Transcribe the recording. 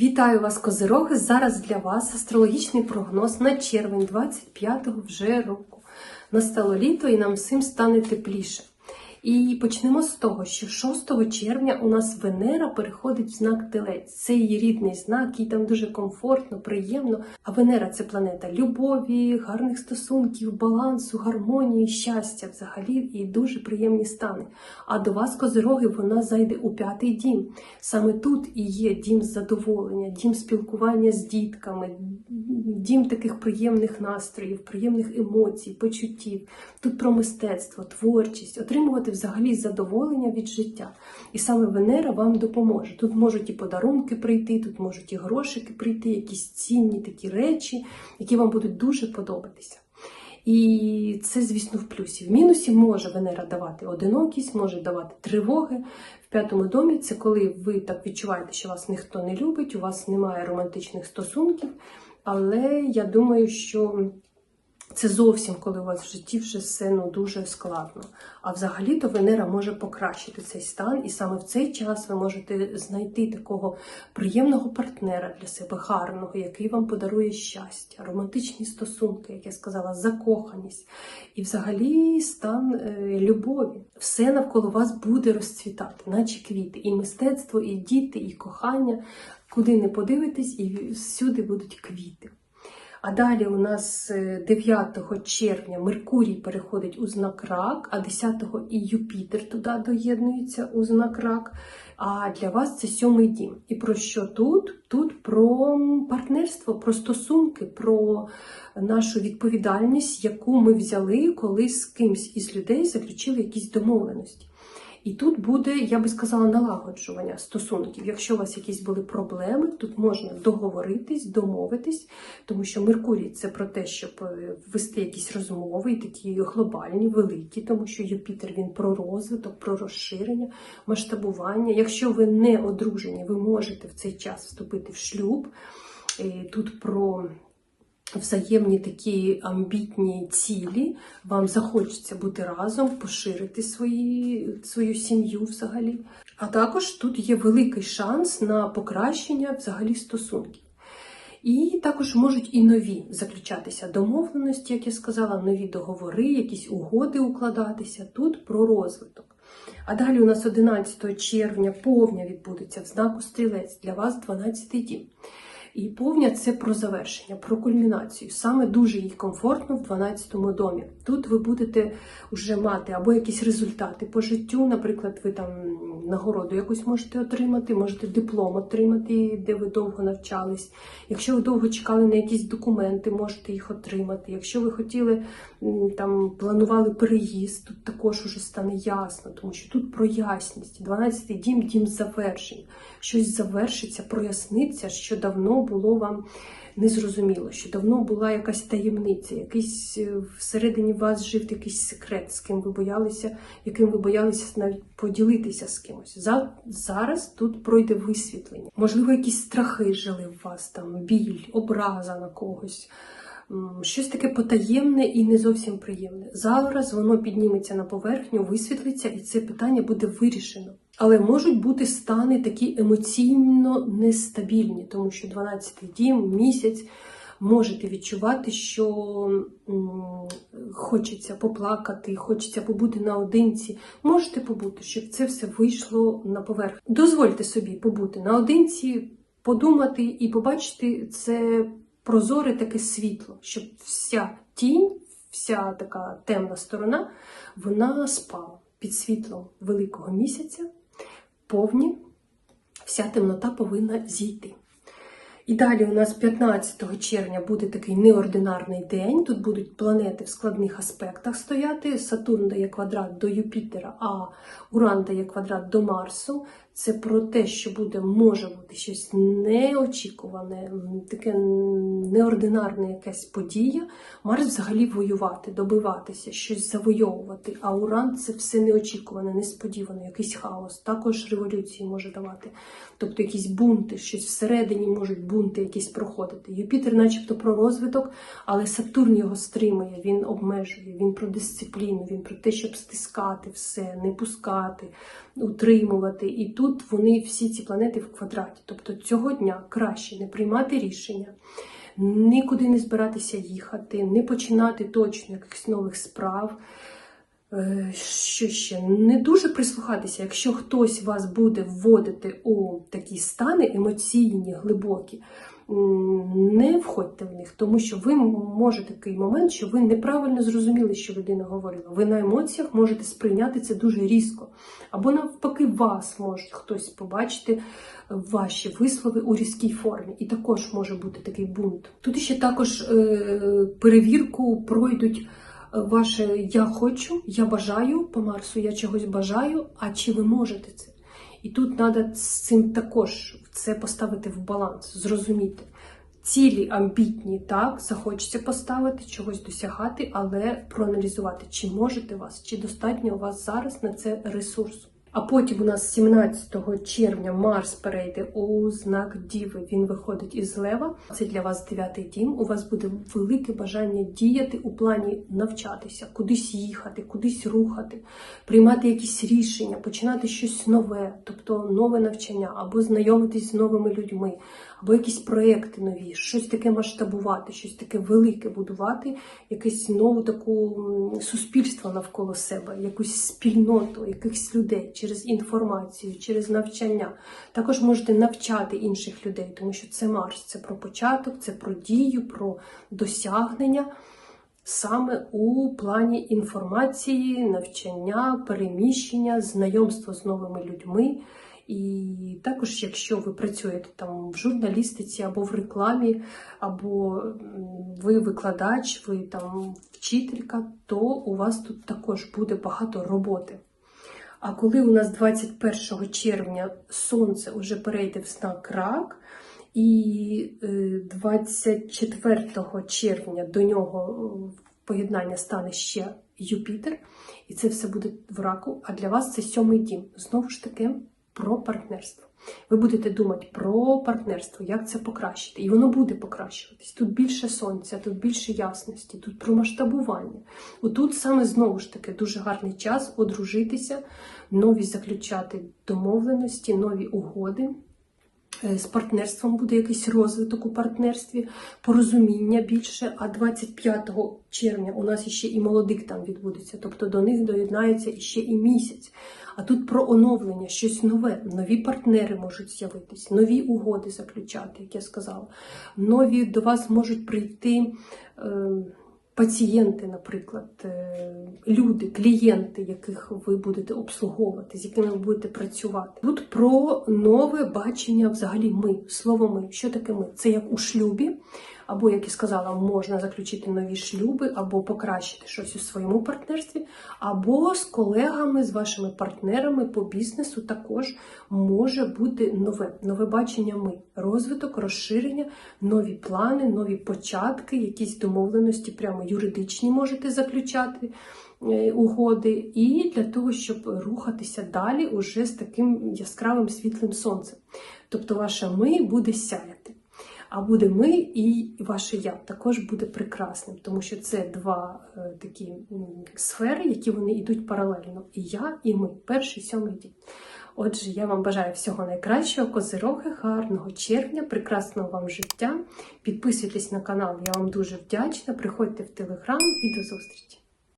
Вітаю вас, козироги! Зараз для вас астрологічний прогноз на червень 25-го вже року. Настало літо і нам всім стане тепліше. І почнемо з того, що 6 червня у нас Венера переходить в знак Телець. Це її рідний знак, їй там дуже комфортно, приємно. А Венера це планета любові, гарних стосунків, балансу, гармонії, щастя взагалі і дуже приємні стани. А до вас, козироги, вона зайде у п'ятий дім. Саме тут і є дім задоволення, дім спілкування з дітками, дім таких приємних настроїв, приємних емоцій, почуттів. Тут про мистецтво, творчість, отримувати взагалі задоволення від життя. І саме Венера вам допоможе. Тут можуть і подарунки прийти, тут можуть і грошики прийти, якісь цінні такі речі, які вам будуть дуже подобатися. І це, звісно, в плюсі. В мінусі може Венера давати одинокість, може давати тривоги. В п'ятому домі це коли ви так відчуваєте, що вас ніхто не любить, у вас немає романтичних стосунків. Але я думаю, що це зовсім коли у вас в житті вже все ну, дуже складно. А взагалі-то Венера може покращити цей стан, і саме в цей час ви можете знайти такого приємного партнера для себе, гарного, який вам подарує щастя, романтичні стосунки, як я сказала, закоханість і взагалі стан е, любові. Все навколо вас буде розцвітати, наче квіти. І мистецтво, і діти, і кохання. Куди не подивитесь, і всюди будуть квіти. А далі у нас е, 9 червня Меркурій переходить у знак рак, а 10-го і Юпітер туди доєднується у знак рак. А для вас це сьомий дім. І про що тут? Тут про партнерство, про стосунки, про нашу відповідальність, яку ми взяли, коли з кимсь із людей заключили якісь домовленості. І тут буде, я би сказала, налагоджування стосунків. Якщо у вас якісь були проблеми, тут можна договоритись, домовитись, тому що Меркурій це про те, щоб е, вести якісь розмови, і такі глобальні, великі, тому що Юпітер він про розвиток, про розширення, масштабування. Якщо ви не одружені, ви можете в цей час вступити в шлюб. І Тут про взаємні такі амбітні цілі, вам захочеться бути разом, поширити свої, свою сім'ю взагалі. А також тут є великий шанс на покращення взагалі стосунків. І також можуть і нові заключатися домовленості, як я сказала, нові договори, якісь угоди укладатися. Тут про розвиток. А далі у нас 11 червня повня відбудеться в знаку стрілець для вас 12 дім. І повня це про завершення, про кульмінацію. Саме дуже їй комфортно в 12-му домі. Тут ви будете вже мати або якісь результати по життю. Наприклад, ви там нагороду якусь можете отримати, можете диплом отримати, де ви довго навчались. Якщо ви довго чекали на якісь документи, можете їх отримати. Якщо ви хотіли там планували переїзд, тут також уже стане ясно, тому що тут про ясність. 12-й дім дім завершень. Щось завершиться, проясниться, що давно було вам незрозуміло, що давно була якась таємниця, якийсь е, всередині вас жив якийсь секрет, з ким ви боялися, яким ви боялися навіть поділитися з кимось. За- Зараз тут пройде висвітлення. Можливо, якісь страхи жили в вас, там біль, образа на когось. Щось таке потаємне і не зовсім приємне. Зараз воно підніметься на поверхню, висвітлиться, і це питання буде вирішено. Але можуть бути стани такі емоційно нестабільні, тому що 12-й дім, місяць можете відчувати, що хочеться поплакати, хочеться побути наодинці. Можете побути, щоб це все вийшло на поверхню. Дозвольте собі побути наодинці, подумати і побачити це прозоре таке світло, щоб вся тінь, вся така темна сторона, вона спала під світлом великого місяця, повні, вся темнота повинна зійти. І далі у нас 15 червня буде такий неординарний день. Тут будуть планети в складних аспектах стояти. Сатурн дає квадрат до Юпітера, а Уран дає квадрат до Марсу. Це про те, що буде, може бути щось неочікуване, таке неординарне якась подія. Марс взагалі воювати, добиватися, щось завойовувати. А Уран це все неочікуване, несподіване, якийсь хаос. Також революції може давати. Тобто якісь бунти, щось всередині можуть бунти якісь проходити. Юпітер, начебто, про розвиток, але Сатурн його стримує, він обмежує, він про дисципліну, він про те, щоб стискати все, не пускати, утримувати. І тут тут вони всі ці планети в квадраті. Тобто цього дня краще не приймати рішення, нікуди не збиратися їхати, не починати точно якихось нових справ. Е, Що ще? Не дуже прислухатися, якщо хтось вас буде вводити у такі стани емоційні, глибокі, не входьте в них, тому що ви може такий момент, що ви неправильно зрозуміли, що людина говорила. Ви на емоціях можете сприйняти це дуже різко. Або навпаки, вас може хтось побачити ваші вислови у різкій формі. І також може бути такий бунт. Тут ще також е, перевірку пройдуть ваше я хочу, я бажаю по Марсу, я чогось бажаю, а чи ви можете це? І тут треба з цим також це поставити в баланс, зрозуміти. Цілі амбітні, так, захочеться поставити, чогось досягати, але проаналізувати, чи можете вас, чи достатньо у вас зараз на це ресурсу. А потім у нас 17 червня Марс перейде у знак Діви. Він виходить із Лева. Це для вас дев'ятий дім. У вас буде велике бажання діяти у плані навчатися, кудись їхати, кудись рухати, приймати якісь рішення, починати щось нове, тобто нове навчання, або знайомитись з новими людьми, або якісь проекти нові, щось таке масштабувати, щось таке велике будувати, якесь нову таку суспільство навколо себе, якусь спільноту, якихось людей через інформацію, через навчання. Також можете навчати інших людей, тому що це Марс, це про початок, це про дію, про досягнення. Саме у плані інформації, навчання, переміщення, знайомства з новими людьми. І також, якщо ви працюєте там в журналістиці або в рекламі, або ви викладач, ви там вчителька, то у вас тут також буде багато роботи. А коли у нас 21 червня сонце вже перейде в знак рак, і е, 24 червня до нього е, поєднання стане ще Юпітер, і це все буде в раку. А для вас це сьомий дім. Знову ж таки, про партнерство. Ви будете думати про партнерство, як це покращити. І воно буде покращуватись. Тут більше сонця, тут більше ясності, тут про масштабування. Отут саме знову ж таки дуже гарний час одружитися, нові заключати домовленості, нові угоди. Е, З партнерством буде якийсь розвиток у партнерстві, порозуміння більше. А 25 червня у нас ще і молодик там відбудеться, тобто до них доєднається ще і місяць. А тут про оновлення, щось нове, нові партнери можуть з'явитись, нові угоди заключати, як я сказала. Нові до вас можуть прийти. Е, Пацієнти, наприклад, е, люди, клієнти, яких ви будете обслуговувати, з якими ви будете працювати. Тут про нове бачення взагалі ми, слово ми. Що таке ми? Це як у шлюбі, або, як я сказала, можна заключити нові шлюби, або покращити щось у своєму партнерстві, або з колегами, з вашими партнерами по бізнесу також може бути нове, нове бачення ми, розвиток, розширення, нові плани, нові початки, якісь домовленості, прямо юридичні можете заключати. е, Угоди, і для того, щоб рухатися далі уже з таким яскравим світлим сонцем. Тобто, ваше ми буде сяяти. А буде ми і ваше я також буде прекрасним, тому що це два е, такі сфери, які вони йдуть паралельно. І я, і ми, перший сьомий дім. Отже, я вам бажаю всього найкращого, козироги, гарного червня, прекрасного вам життя. Підписуйтесь на канал, я вам дуже вдячна. Приходьте в телеграм і до зустрічі!